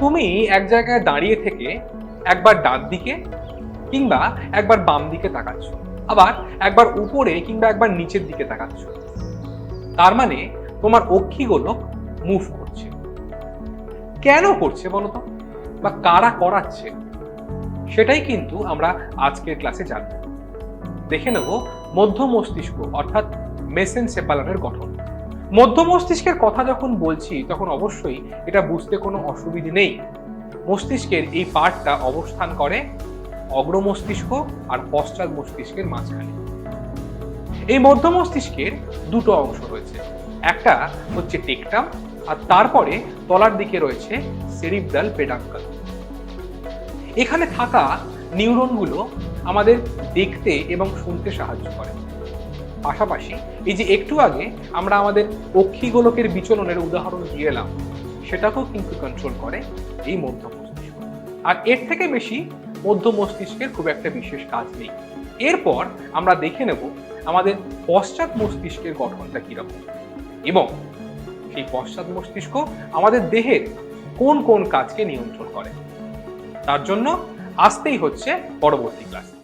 তুমি এক জায়গায় দাঁড়িয়ে থেকে একবার ডান দিকে কিংবা একবার বাম দিকে তাকাচ্ছ। আবার একবার উপরে কিংবা একবার নিচের দিকে তাকাচ্ছ। তার মানে তোমার অক্ষিগোলক মুভ করছে। কেন করছে বলো তো বা কারা করাচ্ছে? সেটাই কিন্তু আমরা আজকের ক্লাসে জানব। দেখে নেব মধ্য মস্তিষ্ক অর্থাৎ মেসেন সেপালারের গঠন। মধ্য মস্তিষ্কের কথা যখন বলছি, তখন অবশ্যই এটা বুঝতে কোনো অসুবিধে নেই। মস্তিষ্কের এই পার্টটা অবস্থান করে অগ্র মস্তিষ্ক আর পশ্চাৎ মস্তিষ্কের মাঝখানে। এই মধ্য মস্তিষ্কের দুটো অংশ রয়েছে। একটা হচ্ছে টেকটাম, আর তারপরে তলার দিকে রয়েছে সেরিব্রাল পেডাঙ্কাল এখানে থাকা নিউরনগুলো আমাদের দেখতে এবং শুনতে সাহায্য করে। পাশাপাশি এই যে একটু আগে আমরা আমাদের অক্ষিগোলকের বিচলনের উদাহরণ দিয়ে এলাম, সেটাকেও কিন্তু কন্ট্রোল করে এই মধ্য মস্তিষ্ক। আর এর থেকে বেশি মধ্য মস্তিষ্কের খুব একটা বিশেষ কাজ নেই। এরপর আমরা দেখে নেব আমাদের পশ্চাৎ মস্তিষ্কের গঠনটা কীরকম। এবং সেই পশ্চাৎ মস্তিষ্ক আমাদের দেহের কোন কোন কাজকে নিয়ন্ত্রণ করে। তার জন্য আসতেই হচ্ছে পরবর্তী ক্লাস